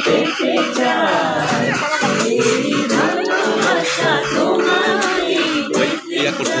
পেতে চাই ভালোবাসা তোমায় ইয়া করতে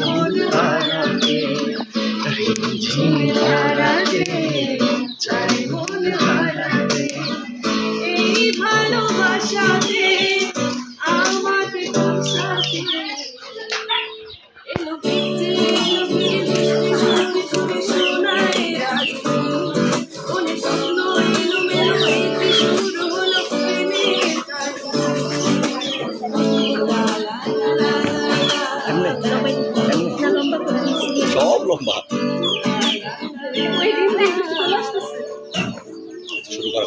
মন হারাতে ঝিমের হারাতে যায় মন হারাতে এই ভালোবাসাতে আমাকে পৌঁছাতে এলো ফিরতে এলো ফিরতে শুনে শুনে শোনায় রাতে মনে স্বপ্ন এলো মেলো এতে শুরু হলো প্রেমের সব লম্বা শুরু করা